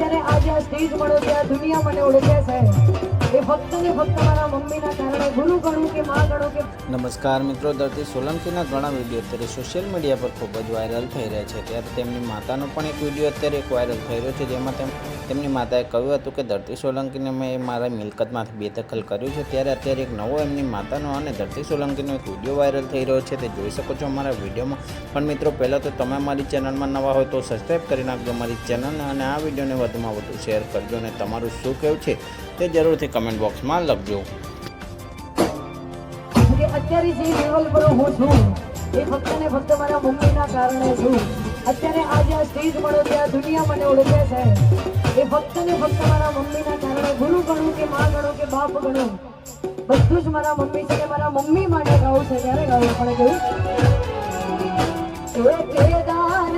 અત્યારે આજે આ સ્ટેજ મળ્યો છે, આ દુનિયા મને ઓળખે છે. એ ફક્ત ને ફક્ત મારા મમ્મીના કારણે નમસ્કાર મિત્રો, દર્દી સોલંકીના ઘણા વીડિયો અત્યારે સોશિયલ મીડિયા પર ખૂબ જ વાયરલ થઈ રહ્યા છે. ત્યારે તેમની માતાનો પણ એક વીડિયો અત્યારે એક વાયરલ થઈ રહ્યો છે, જેમાં તેમ, તેમની માતાએ કહ્યું હતું કે ધરતી સોલંકીને મેં મારા મિલકતમાંથી બેદખલ કર્યું છે. ત્યારે અત્યારે એક નવો એમની માતાનો અને ધરતી સોલંકીનો એક વીડિયો વાયરલ થઈ રહ્યો છે. તે જોઈ શકો છો અમારા વિડીયોમાં. પણ મિત્રો, પહેલાં તો તમે અમારી ચેનલમાં નવા હોય તો સબસ્ક્રાઈબ કરી નાખજો અમારી ચેનલને અને આ વિડીયોને વધુમાં વધુ શેર કરજો અને તમારું શું કહેવું છે તે જરૂરથી કમેન્ટ બોક્સમાં લખજો. અત્યારે જે લેવલ પર હું છું, એ ફક્ત ને ફક્ત મારા મમ્મીના કારણે છું. અત્યારે આજે આ સ્ટેજ મળ્યો છે, આ દુનિયા મને ઓળખે છે. એ ફક્ત ને ફક્ત મારા મમ્મીના કારણે ગુરુ ગણું કે માં ગણું કે બાપ ગણું, બધું જ મારા મમ્મી છે મારા મમ્મી માટે ગાવું છે, ત્યારે ગાવું પડે એ કેદાર